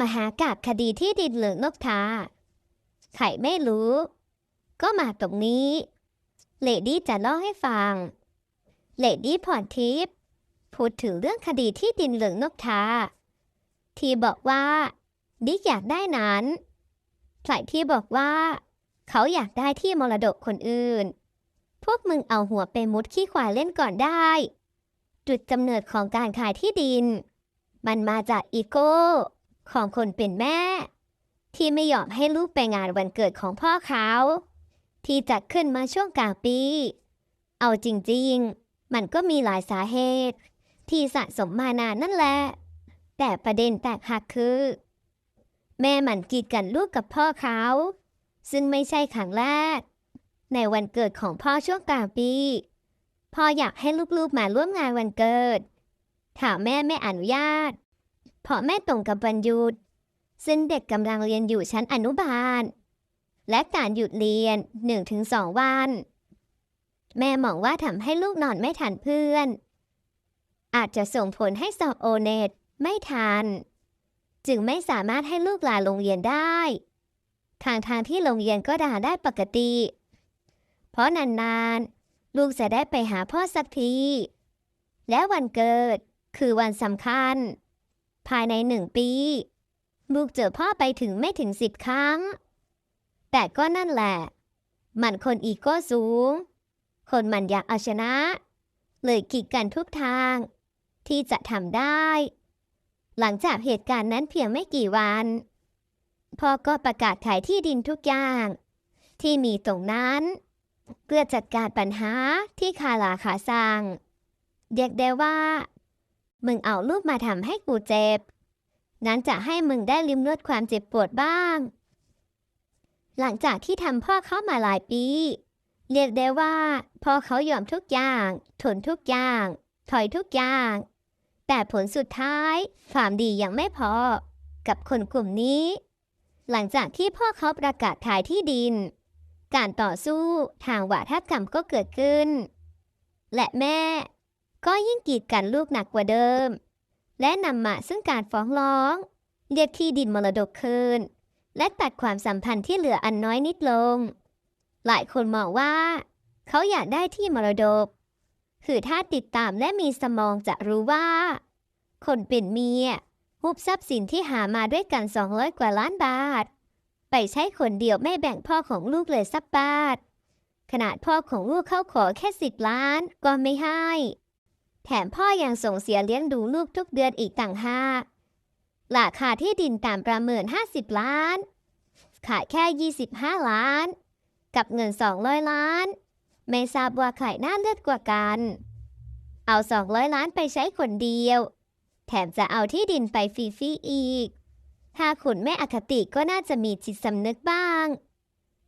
มหากาบคดีที่ดินเหลืองนกทาใครไม่รู้ ก็มาตรงนี้ เลดี้จะเล่าให้ฟัง เลดี้พรทิพย์พูดถึงเรื่องคดีที่ดินเหลืองนกทา ที่บอกว่าดิกอยากได้นั้นใครที่บอกว่า เขาอยากได้ที่มรดกคนอื่น พวกมึงเอาหัวไปมุดขี้ควายเล่นก่อนได้ จุดกำเนิดของการขายที่ดิน มันมาจากอีโก้ ของคนเป็นแม่ ที่ไม่ยอมให้ลูกไปงานวันเกิดของพ่อเขาที่จัดขึ้นมาช่วงกลางปี เอาจริงๆ มันก็มีหลายสาเหตุ ที่สะสมมานานนั่นแหละ แต่ประเด็นแตกหักคือ แม่มันกีดกันลูกกับพ่อเขา ซึ่งไม่ใช่ครั้งแรก ในวันเกิดของพ่อช่วงกลางปี พ่ออยากให้ลูกๆมาร่วมงานวันเกิด ถามแม่ไม่อนุญาต เพราะแม่ตรงกับวันหยุด ซึ่งเด็กกำลังเรียนอยู่ชั้นอนุบาล และการหยุดเรียน 1-2 วัน แม่มองว่าทำให้ลูกนอนไม่ทันเพื่อน อาจจะส่งผลให้สอบโอเนตไม่ทัน จึงไม่สามารถให้ลูกลาโรงเรียนได้ทางทางที่โรงเรียนก็ด่าได้ปกติ เพราะนานๆ ลูกจะได้ไปหาพ่อสักที และวันเกิดคือวันสำคัญ ภายในหนึ่งปีลูกเจอพ่อไปถึงไม่ถึงสิบครั้ง แต่ก็นั่นแหละ มันคนอีโก้สูง คนมันอยากเอาชนะ เลยกีดกันทุกทาง ที่จะทำได้ หลังจากเหตุการณ์นั้นเพียงไม่กี่วันพ่อก็ประกาศขายที่ดินทุกอย่าง ที่มีตรงนั้น เพื่อจัดการปัญหาที่คาลาขาสั่งเรียกได้ว่า มึงเอาลูกมาทำให้กูเจ็บงั้นจะให้มึงได้ลิมรสความเจ็บปวดบ้าง หลังจากที่ทำพ่อเขามาหลายปี เรียกได้ว่าพ่อเขายอมทุกอย่าง ทนทุกอย่าง ถอยทุกอย่าง แต่ผลสุดท้ายความดียังไม่พอ กับคนกลุ่มนี้ หลังจากที่พ่อเขาประกาศขายที่ดิน การต่อสู้ทางวัฒกรรมก็เกิดขึ้น และแม่ ก็ยิ่งกีดกันลูกหนักกว่าเดิม และนำมาซึ่งการฟ้องร้องเรียกที่ดินมรดกคืน และตัดความสัมพันธ์ที่เหลืออันน้อยนิดลง หลายคนมองว่า เขาอยากได้ที่มรดก คือถ้าติดตามและมีสมองจะรู้ว่า คนเป็นเมียฮุบทรัพย์สินที่หามาด้วยกัน 200 กว่าล้านบาท ไปใช้คนเดียวไม่แบ่งพ่อของลูกเลยสักบาทขนาดพ่อของลูกเข้าขอแค่สิบล้านก็ไม่ให้ แถมพ่อยังส่งเสียเลี้ยงดูลูกทุกเดือนอีกต่างหากราคาที่ดินตามประเมิน 50 ล้าน ขายแค่ 25 ล้าน กับเงิน 200 ล้าน ไม่ทราบว่าใครน่าเลือดกว่ากัน เอา 200 ล้านไปใช้คนเดียว แถมจะเอาที่ดินไปฟรีๆอีก ถ้าคุณแม่อคติก็น่าจะมีจิตสำนึกบ้าง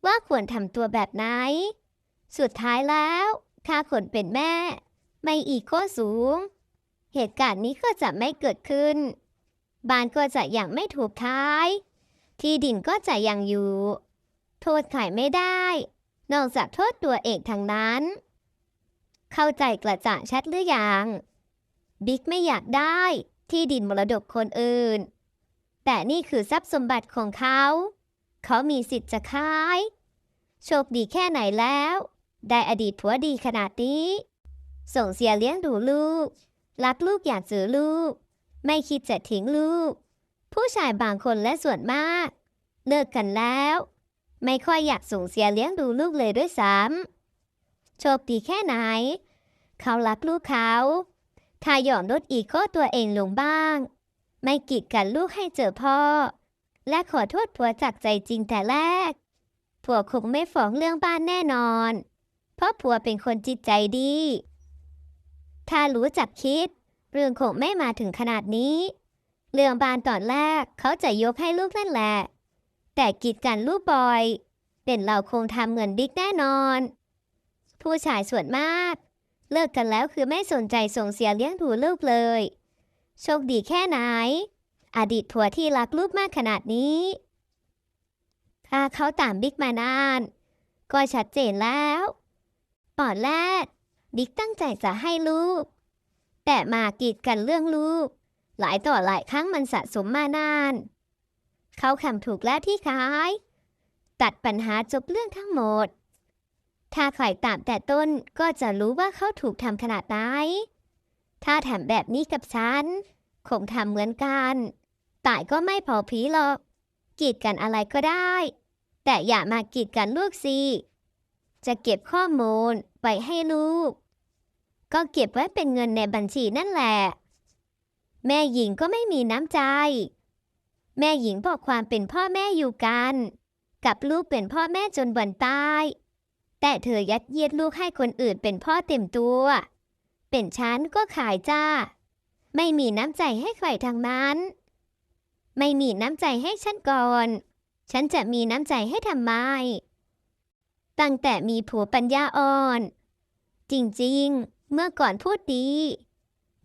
ว่าควรทำตัวแบบไหน สุดท้ายแล้ว ถ้าคนเป็นแม่ ไม่อีโคสูง เหตุการณ์นี้ก็จะไม่เกิดขึ้น บ้านก็จะยังไม่ถูกขาย ที่ดินก็จะยังอยู่ โทษใครไม่ได้ นอกจากโทษตัวเองทางนั้น เข้าใจกระจ่างชัดหรือยัง บิ๊กไม่อยากได้ที่ดินมรดกคนอื่น แต่นี่คือทรัพย์สมบัติของเขา เขามีสิทธิ์จะขาย โชคดีแค่ไหนแล้ว ได้อดีตผัวดีขนาดนี้ ส่งเสียเลี้ยงดูลูก รักลูกอยากเจอลูก ไม่คิดจะทิ้งลูก ผู้ชายบางคนและส่วนมาก เลิกกันแล้ว ไม่ค่อยอยากส่งเสียเลี้ยงดูลูกเลยด้วยซ้ำโชคดีแค่ไหน เขารักลูกเขาถ้ายอมลดอีโคตัวเองลงบ้าง ไม่กีดกันลูกให้เจอพ่อ และขอโทษผัวจากใจจริงแต่แรก ผัวคงไม่ฟ้องเรื่องบ้านแน่นอน เพราะผัวเป็นคนจิตใจดี ถ้ารู้จักคิด เรื่องคงไม่มาถึงขนาดนี้ เรื่องบานตอนแรกเขาจะยกให้ลูกนั่นแหละ แต่กีดกันลูกบอยเป็นเราคงทำเงินบิ๊กแน่นอน ผู้ชายส่วนมาก เลิกกันแล้วคือไม่สนใจส่งเสียเลี้ยงดูลูกเลย โชคดีแค่ไหน อดีตผัวที่รักลูกมากขนาดนี้ ถ้าเขาตามบิ๊กมานาน ก็ชัดเจนแล้วตอนแรก บิ๊กตั้งใจจะให้ลูกแต่มากีดกันเรื่องลูกหลายต่อหลายครั้งมันสะสมมานาน เขาคำถูกแล้วที่ขาย ตัดปัญหาจบเรื่องทั้งหมด ถ้าใครตามแต่ต้นก็จะรู้ว่าเขาถูกทำขนาดไหนถ้าทำแบบนี้กับฉัน คงทำเหมือนกันตายก็ไม่พอผีหรอกกีดกันอะไรก็ได้ แต่อย่ามากีดกันลูกสิ จะเก็บข้อมูลไว้ให้ลูก ก็เก็บไว้เป็นเงินในบัญชีนั่นแหละ แม่หญิงก็ไม่มีน้ำใจ แม่หญิงบอกความเป็นพ่อแม่อยู่กัน กับลูกเป็นพ่อแม่จนวันตาย แต่เธอยัดเยียดลูกให้คนอื่นเป็นพ่อเต็มตัว เป็นฉันก็ขายจ้า ไม่มีน้ำใจให้ใครทางนั้น ไม่มีน้ำใจให้ฉันก่อน ฉันจะมีน้ำใจให้ทำไม ตั้งแต่มีผัวปัญญาอ่อน จริงๆ เมื่อก่อนพูดดี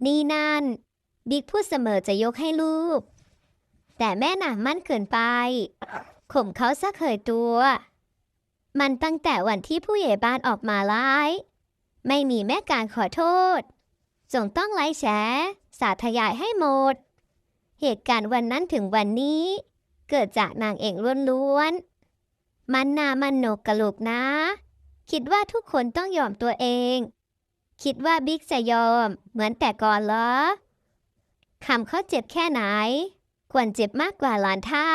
นี่นั่นดิกพูดเสมอจะยกให้ลูก แต่แม่หนามั่นเกินไป ข่มเขาซะเคยตัว มันตั้งแต่วันที่ผู้ใหญ่บ้านออกมาไล่ไม่มีแม่การขอโทษจงต้องไล่แฉสาธยายให้หมด เหตุการณ์วันนั้นถึงวันนี้ เกิดจากนางเอกล้วนๆ มันนามันโนกกะโหลกนะ คิดว่าทุกคนต้องยอมตัวเอง คิดว่าบิ๊กจะยอม เหมือนแต่ก่อนเหรอคำเขาเจ็บแค่ไหน ควรเจ็บมากกว่าหลานเท่า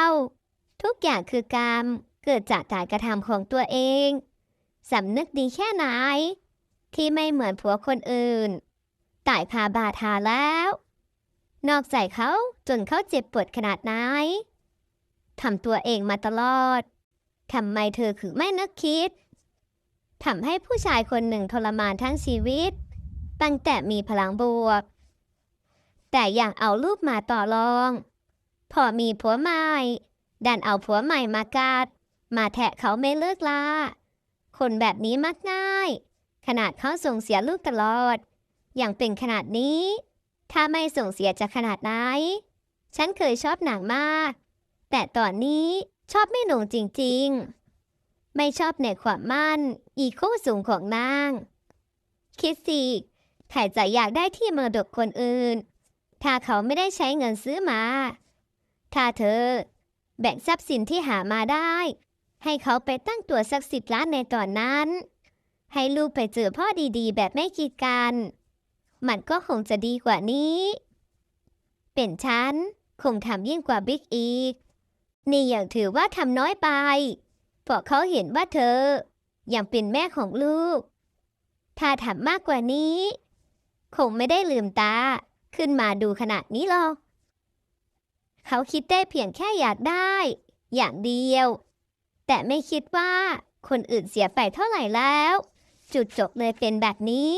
ทุกอย่างคือกรรมเกิดจากการกระทำของตัวเองสำนึกดีแค่ไหน ที่ไม่เหมือนผัวคนอื่นตายคาบาทาแล้ว นอกใจเขาจนเขาเจ็บปวดขนาดไหนทำตัวเองมาตลอด ทำไมเธอถึงไม่นึกคิดทำให้ผู้ชายคนหนึ่งทรมานทั้งชีวิต ตั้งแต่มีพลังบวก แต่อย่างเอารูปมาต่อรอง พอมีผัวใหม่ ดันเอาผัวใหม่มากัดมาแทะเขาไม่เลิกลา คนแบบนี้มักง่าย ขนาดเขาส่งเสียลูกตลอด อย่างเป็นขนาดนี้ ถ้าไม่ส่งเสียจะขนาดไหน ฉันเคยชอบหนังมาก แต่ตอนนี้ ชอบไม่หนงจริงๆ ไม่ชอบในความมั่น อีโคสูงของนาง คิดสิใครจะอยากได้ที่มรดกคนอื่น ถ้าเขาไม่ได้ใช้เงินซื้อมา ถ้าเธอ แบ่งทรัพย์สินที่หามาได้ ให้เขาไปตั้งตัวสักสิบล้านในตอนนั้น ให้ลูกไปเจอพ่อดีๆ แบบไม่กีดกัน มันก็คงจะดีกว่านี้ เป็นฉัน คงทำยิ่งกว่าบิ๊กอีก นี่ยังถือว่าทำน้อยไปเพราะเขาเห็นว่าเธอ ยังเป็นแม่ของลูก ถ้าทำมากกว่านี้ คงไม่ได้ลืมตา ขึ้นมาดูขนาดนี้หรอก เขาคิดได้เพียงแค่อยากได้ อย่างเดียว แต่ไม่คิดว่าคนอื่นเสียไปเท่าไหร่แล้ว จุดจบเลยเป็นแบบนี้